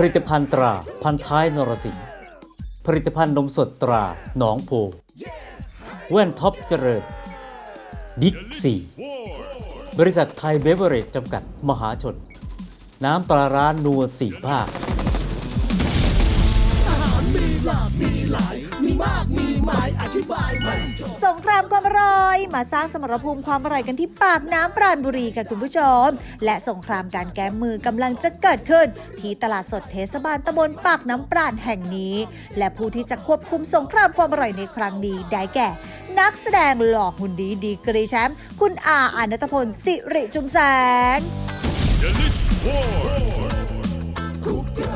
ผลิตภัณฑ์ตราพันท้ายนรสิงห์ผลิตภัณฑ์นมสดตราหนองโพแว่นท็อปเจริญบิ๊กซีบริษัทไทยเบเวอร์เรจจำกัดมหาชน น้ำปลาร้านนัวสี่ภาคสงคราม ความอร่อย มาสร้างสมรภูมิความอร่อยกันที่ปากน้ำปราณบุรีค่ะคุณผู้ชม และสงครามการแก้มือกำลังจะเกิดขึ้น ที่ตลาดสดเทศบาลตำบลปากน้ำปราณแห่งนี้ และผู้ที่จะควบคุมสงครามความอร่อยในครั้งนี้ได้แก่นักแสดงหล่อหุ่นดีดีกรีแชมป์คุณอาอนัตพลสิริชุมแสง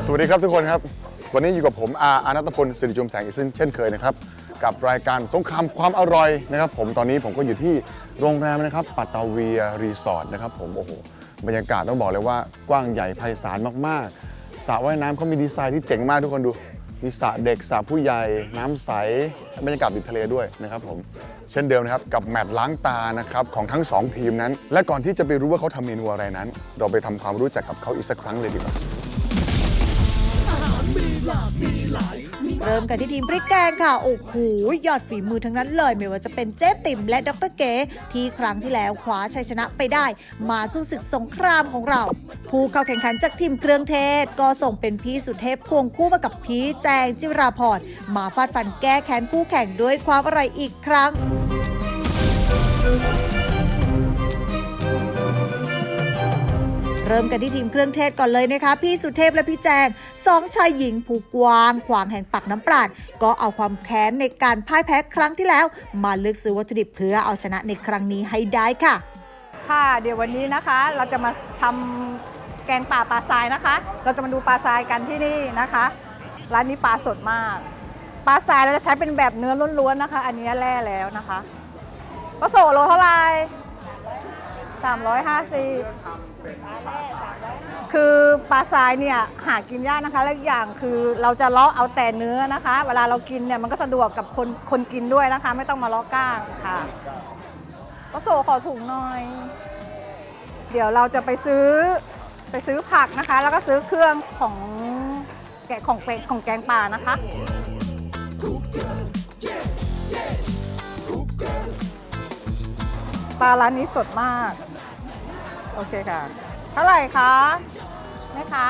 สวัสดีครับทุกคนครับ วันนี้อยู่กับผมอาอานัตพลสิริจุมแสงอีกเช่นเคยนะครับ กับรายการสงครามความอร่อยนะครับ ผมตอนนี้ผมก็อยู่ที่โรงแรมนะครับปัตตาเวียรีสอร์ทนะครับผมโอ้โหบรรยากาศต้องบอกเลยว่ากว้างใหญ่ไพศาลมากๆสระว่ายน้ำเขามีดีไซน์ที่เจ๋งมากทุกคนดูมีสระเด็กสระผู้ใหญ่น้ำใสบรรยากาศติดทะเลด้วยนะครับผมเช่นเดิมนะครับ กับแมตช์ล้างตานะครับของทั้งสองทีมนั้น และก่อนที่จะไปรู้ว่าเขาทำเมนูอะไรนั้น เราไปทำความรู้จักกับเขาอีกสักครั้งเลยดีกว่า เริ่มกันที่ทีมพริกแกงค่ะ โอ้โหยอดฝีมือทั้งนั้นเลยไม่ว่าจะเป็นเจ๊ติ๋มและดรเก๋ที่ครั้งที่แล้วคว้าชัยชนะไปได้ มาสู้ศึกสงครามของเรา ผู้เข้าแข่งขันจากทีมเครื่องเทศ ก็ส่งเป็นพี่สุเทพควงคู่มากับพี่แจงจิราพรมาฟาดฟันแก้แค้นคู่แข่งด้วยความอร่อยอีกครั้ง เริ่มกันที่ทีมเครื่องเทศก่อนเลยนะคะ พี่สุเทพและพี่แจงสองชายหญิงผู้กวางขวางแห่งปักน้ำปราด ก็เอาความแค้นในการพ่ายแพ้ครั้งที่แล้ว มาเลือกซื้อวัตถุดิบเพื่อเอาชนะในครั้งนี้ให้ได้ค่ะ ค่ะเดี๋ยววันนี้นะคะเราจะมาทำแกงป่าปลาทรายนะคะ เราจะมาดูปลาทรายกันที่นี่นะคะ ร้านนี้ปลาสดมาก ปลาทรายเราจะใช้เป็นแบบเนื้อล้วนๆนะคะ อันนี้แร่แล้วนะคะก็โสโลเท่าไหร่ สามร้อยห้าสิบคือปลาทรายเนี่ยหากินยากนะคะ และอีกอย่างคือเราจะเลาะเอาแต่เนื้อนะคะ เวลาเรากินเนี่ยมันก็สะดวกกับคนคนกินด้วยนะคะ ไม่ต้องมาเลาะก้างค่ะก็โซขอถุงหน่อย เดี๋ยวเราจะไปซื้อไปซื้อผักนะคะ แล้วก็ซื้อเครื่องของแกะของเป็ดของแกงป่านะคะปลาร้านนี้สดมาก โอเคค่ะ เท่าไหร่คะแม่ค้า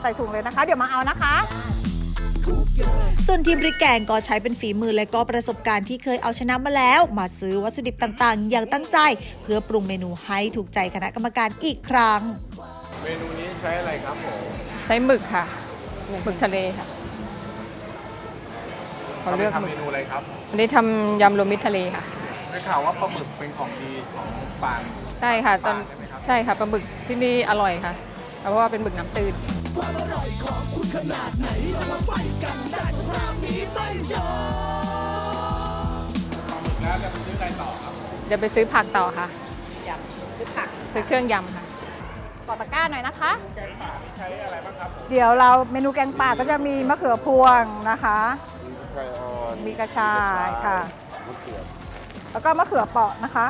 ใส่ถุงเลยนะคะ เดี๋ยวมาเอานะคะ ส่วนทีมพริกแกงก็ใช้เป็นฝีมือและก็ประสบการณ์ที่เคยเอาชนะมาแล้ว มาซื้อวัตถุดิบต่างๆ อย่างตั้งใจ เพื่อปรุงเมนูให้ถูกใจคณะกรรมการอีกครั้ง เมนูนี้ใช้อะไรครับผมใช้หมึกค่ะหมึกทะเลค่ะเขาเอาไปเลือกหทำมึเมกนูอะไรครับอันนี้ทำยำรวมมิตรทะเลค่ะ ได้ข่าวว่าปลาหมึกเป็นของดีของปางใช่ค่ะตอนปลาใช่ไหมครับ ใช่ค่ะปลาหมึกที่นี่อร่อยค่ะ เพราะว่าเป็นหมึกน้ำตื้นแล้วจะไปซื้ออะไรต่อครับเดี๋ยวไปซื้อผักต่อค่ะยำซื้อผักซื้อเครื่องยำค่ะขอตะกร้าหน่อยนะคะแกงป่าใช้อะไรบ้างครับเดี๋ยวเราเมนูแกงป่าก็จะมีมะเขือพวงนะคะไก่อ่อนมีกระชายค่ะมะเขือแล้วก็มะเขือเปราะนะคะ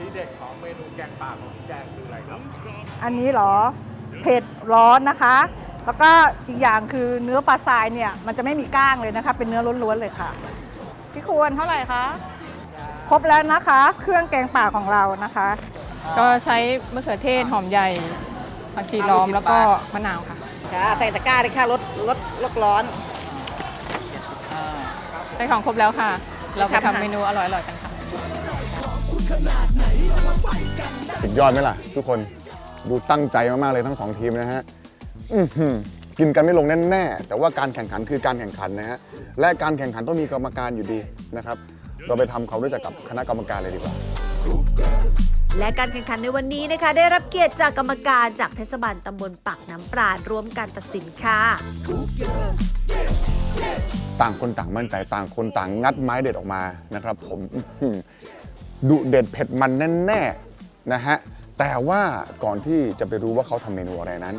ที่เด็ดของเมนูแกงป่าของพี่แดงคืออะไรครับ อันนี้เหรอเผ็ดร้อนนะคะ แล้วก็อีกอย่างคือเนื้อปลาทรายเนี่ยมันจะไม่มีก้างเลยนะคะ เป็นเนื้อล้วนๆเลยค่ะพี่ควรเท่าไหร่คะครบแล้วนะคะ เครื่องแกงป่าของเรานะคะ ก็ใช้มะเขือเทศหอมใหญ่ผักชีล้อมแล้วก็มะนาวค่ะค่ะใส่ตะกร้าเลยค่ะลดลดลดร้อนได้ของครบแล้วค่ะ เราไปค่ะทำเมนูอร่อยๆกันค่ะ สุดยอดไหมล่ะ ทุกคนดูตั้งใจมาก ๆ เลยทั้งสองทีมนะฮะอื้อหือกินกันไม่ลงแน่ๆแต่ว่าการแข่งขันคือการแข่งขันนะฮะและการแข่งขันต้องมีกรรมการอยู่ดีนะครับ เราไปทำความรู้จักกับคณะกรรมการเลยดีกว่าและการแข่งขันในวันนี้นะคะ ได้รับเกียรติจากกรรมการจากเทศบาลตำบลปักน้ำปราดร่วมการตัดสินค่ะต่างคนต่างมั่นใจต่างคนต่างงัดไม้เด็ดออกมานะครับ ผมอื้อหือ ดุเด็ดเผ็ดมันแน่ๆนะฮะแต่ว่าก่อนที่จะไปรู้ว่าเขาทำเมนูอะไรนั้น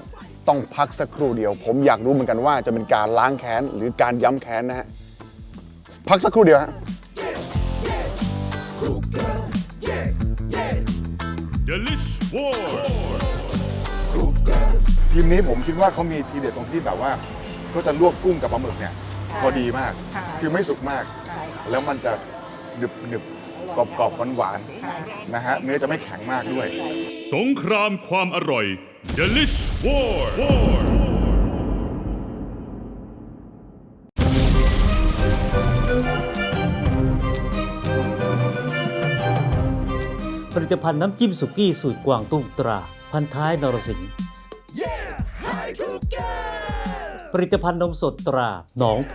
ต้องพักสักครู่เดียว ผมอยากรู้เหมือนกันว่าจะเป็นการล้างแค้นหรือการย้ำแค้นนะฮะพักสักครู่เดียวฮะ Delish War. ทีมนี้ผมคิดว่าเขามีทีเด็ดตรงที่แบบว่าก็จะลวกกุ้งกับปลาหมึกเนี่ยพอดีมาก ค่ะ คือไม่สุกมาก ใช่แล้วมันจะหนึบหนึบ กรอบกรอบหวานหวานๆนะฮะเนื้อจะไม่แข็งมากด้วย สงครามความอร่อย Delish War War ผลิตภัณฑ์น้ำจิ้มสุกี้สูตรกวางตุ้งตรา พันท้ายนรสิงห์ผลิตภัณฑ์นมสดตรา หนองโพ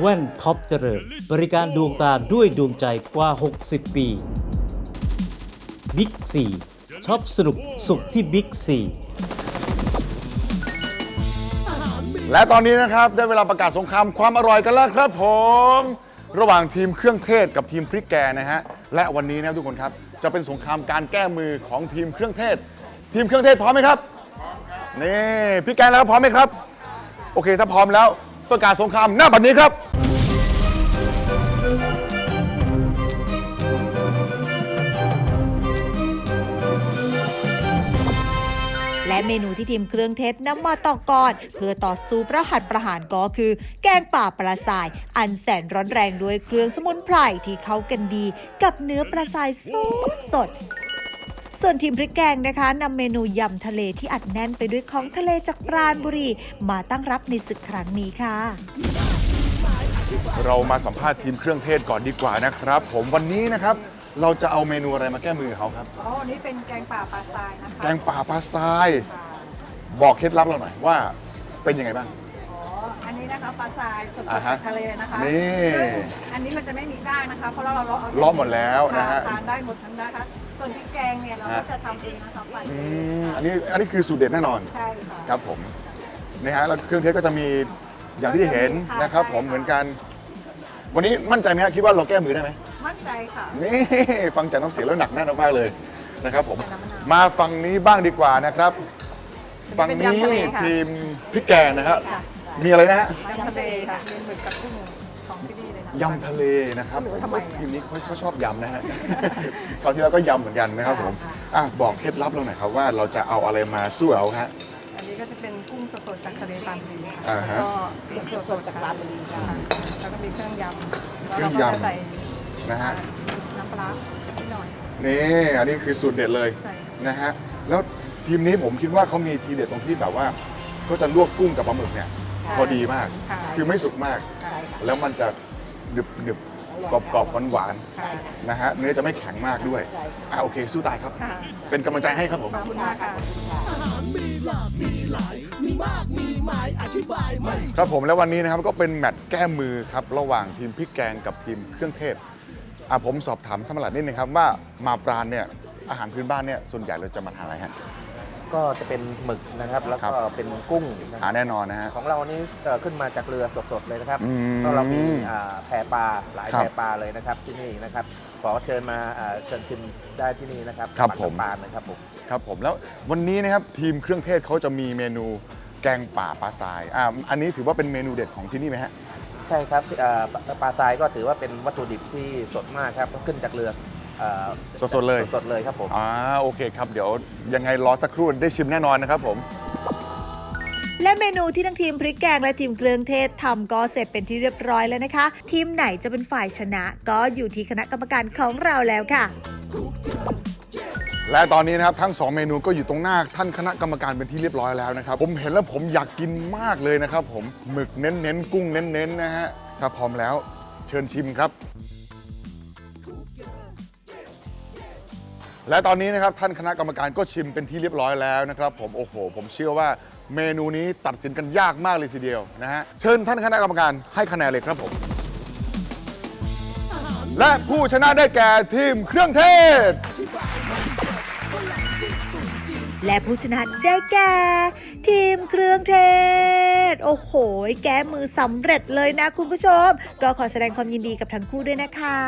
แว่นท็อปเจริญ บริการดวงตาด้วยดวงใจกว่า 60 ปี บิ๊กซีชอบสนุกสุขที่บิ๊กซีและตอนนี้นะครับได้เวลาประกาศสงครามความอร่อยกันแล้วครับผม ระหว่างทีมเครื่องเทศกับทีมพริกแกงนะฮะและวันนี้นะทุกคนครับ จะเป็นสงครามการแก้มือของทีมเครื่องเทศ ทีมเครื่องเทศพร้อมไหมครับนี่พริกแกงแล้วพร้อมไหมครับ โอเคถ้าพร้อมแล้วประกาศสงครามหน้าบัดนี้ครับ เมนูที่ทีมเครื่องเทศนำมาต่อก่อนเพื่อต่อสู้ประหัตประหารก็คือ แกงป่าปลาทราย อันแสนร้อนแรงด้วยเครื่องสมุนไพรที่เข้ากันดี กับเนื้อปลาทรายสดสดส่วนทีมพริกแกงนะคะนำเมนูยำทะเลที่อัดแน่นไปด้วยของทะเลจากปราณบุรี มาตั้งรับในศึกครั้งนี้ค่ะ เรามาสัมภาษณ์ทีมเครื่องเทศก่อนดีกว่านะครับ ผมวันนี้นะครับ เราจะเอาเมนูอะไรมาแก้มือเขาครับ อ๋ออันนี้เป็นแกงป่าปลาทรายนะคะแกงป่าปลาทรายบอกเคล็ดลับเราหน่อยว่าเป็นยังไงบ้าง อ๋อ อันนี้นะคะปลาทรายสดๆอ่าฮะจากทะเลนะคะนี่ ซึ่งอันนี้มันจะไม่มีก้างนะคะ เพราะเราเราเอาเลาะหมดแล้วนะฮะ ทานได้หมดทั้งนะคะ ส่วนพริกแกงเนี่ยเราก็จะทำเองนะคะปั่นอืเองมอันนี้อันนี้คือสูตรเด็ดแน่นอนใช่ค่ะ ครับผมนี่ฮะแล้วเครื่องเทศก็จะมีอย่างที่เห็นนะครับ ผมเหมือนกัน วันนี้มั่นใจไหมฮะคิดว่าเราแก้มือได้ไหมมั่นใจค่ะ นี่ฟังจากน้ำเสียงแล้วหนักแน่นมากเลยนะครับผมมาฝั่งนี้บ้างดีกว่านะครับฝั่งเป็นนี้ยำทะเลค่ะ ทีมพริกแกงนะครับมีอะไรนะฮะยำทะเลค่ะเป็นหมึกกับกุ้งของที่นี่เลยค่ะ ยำทะเลนะครับทีมนี้เขาเขาชอบยำนะฮะ คราวที่แล้วก็ยำเหมือนกันนะครับผมอะบอกเคล็ดลับเราหน่อยครับว่าเราจะเอาอะไรมาสู้เอาฮะอันนี้ ก็จะเป็นกุ้งสดๆจากทะเลปรานบุรีค่ะอ่าฮะ แล้วก็หมึกสดๆจากปรานบุรีค่ะแล้วก็มีเครื่องยำเครื่องแล้วยำก็จะใส่นะฮะ น้ำปลาร้านิดหน่อย นี่ อันนี้คือสูตรเด็ดเลยใช่นะฮะ แล้วทีมนี้ผมคิดว่าเขามีทีเด็ดตรงที่แบบว่า ก็จะลวกกุ้งกับปลาหมึกเนี่ย พอดีมาก ค่ะ คือไม่สุกมาก ใช่ค่ะ แล้วมันจะหนึบหนึบ กรอบกรอบหวานหวานค่ะๆนะฮะเนื้อจะไม่แข็งมากด้วยอะโอเค สู้ตายครับ ค่ะเป็นกำลังใจให้ครับผม ขอบคุณมากค่ะครับผมแล้ววันนี้นะครับก็เป็นแมตช์แก้มือครับระหว่างทีมพริกแกงกับทีมเครื่องเทศอะผมสอบถามท่านประหลัดนิดนึงครับว่ามาปราณเนี่ยอาหารพื้นบ้านเนี่ยส่วนใหญ่เราจะมาทานอะไรฮะ ก็จะเป็นหมึกนะครับ แล้วครัก็บเป็นกุ้งนะคหารับแน่นอนนะฮะ ของเรานี่เอ่อขึ้นมาจากเรือสดๆเลยนะครับอืมก็เรามีอ่าแพปลาหลายครับแพปลาเลยนะครับที่นี่นะครับขอเชิญมาอ่าเชิญชิมได้ที่นี่นะครับครับปากผมน้ำปลานะครับผม ครับผมแล้ววันนี้นะครับทีมเครื่องเทศเขาจะมีเมนูแกงป่าปลาทรายอ่าอันนี้ถือว่าเป็นเมนูเด็ดของที่นี่ไหมฮะ ใช่ครับอ่าปลาปลาทรายก็ถือว่าเป็นวัตถุดิบที่สดมากครับก็ขึ้นจากเรือ อ่าสดๆเลย สดๆเลยครับผม อ่าโอเคครับ เดี๋ยวยังไงรอสักครู่ได้ชิมแน่นอนนะครับผม และเมนูที่ทั้งทีมพริกแกงและทีมเครื่องเทศทำก็เสร็จเป็นที่เรียบร้อยแล้วนะคะ ทีมไหนจะเป็นฝ่ายชนะ ก็อยู่ที่คณะกรรมการของเราแล้วค่ะ และตอนนี้นะครับทั้ง2เมนูก็อยู่ตรงหน้าท่านคณะกรรมการเป็นที่เรียบร้อยแล้วนะครับ ผมเห็นแล้วผมอยากกินมากเลยนะครับผมหมึกเน้นๆกุ้งเน้นๆนะฮะถ้าพร้อมแล้วเชิญชิมครับ และตอนนี้นะครับท่านคณะกรรมการก็ชิมเป็นที่เรียบร้อยแล้วนะครับผมโอ้โห ผมเชื่อว่าเมนูนี้ตัดสินกันยากมากเลยทีเดียวนะฮะเชิญท่านคณะกรรมการให้คะแนนเลยครับผม และผู้ชนะได้แก่ทีมเครื่องเทศ และผู้ชนะได้แก่ทีมเครื่องเทศ โอ้โห แก้มือสำเร็จเลยนะคุณผู้ชม ก็ขอแสดงความยินดีกับทั้งคู่ด้วยนะคะ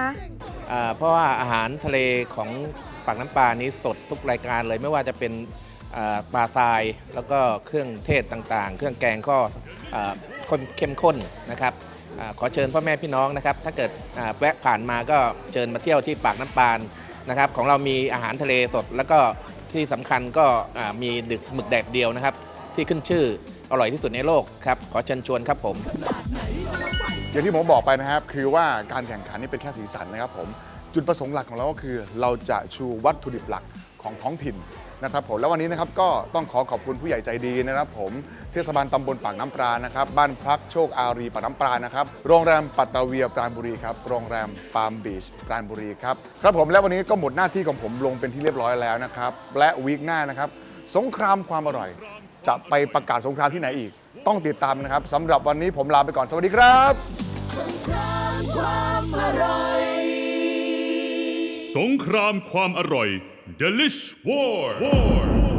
อ่าเพราะว่าอาหารทะเลของปากน้ำปลานี้สดทุกรายการเลยไม่ว่าจะเป็นปลาทรายแล้วก็เครื่องเทศต่างๆ เครื่องแกงก็คนเข้มข้นนะครับอขอเชิญพ่อแม่พี่น้องนะครับ ถ้าเกิดแวะผ่านมาก็เชิญมาเที่ยวที่ปากน้ำปานนะครับ ของเรามีอาหารทะเลสด แล้วก็ที่สำคัญก็มีดึกหมึกแดดเดียวนะครับ ที่ขึ้นชื่ออร่อยที่สุดในโลกครับ ขอเชิญชวนครับผม อย่างที่ผมบอกไปนะครับ คือว่าการแข่งขันนี่เป็นแค่สีสันนะครับผม จุดประสงค์หลักของเราก็คือ เราจะชูวัตถุดิบหลักของท้องถิ่นนะครับผมแล้ววันนี้นะครับก็ต้องขอขอบคุณผู้ใหญ่ใจดีนะครับผมเทศบาลตำบลปากน้ำปรานะครับบ้านพักโชคอารีปากน้ำปรานะครับโรงแรมปัตตาเวียปราณบุรีครับโรงแรมปาล์มบีชปราณบุรีครับครับผมและวันนี้ก็หมดหน้าที่ของผมลงเป็นที่เรียบร้อยแล้วนะครับและวีคหน้านะครับสงครามความอร่อย จะไปประกาศสงครามที่ไหนอีก ต้องติดตามนะครับสำหรับวันนี้ผมลาไปก่อนสวัสดีครับ สงครามความอร่อย สงครามความอร่อย Delish War, War.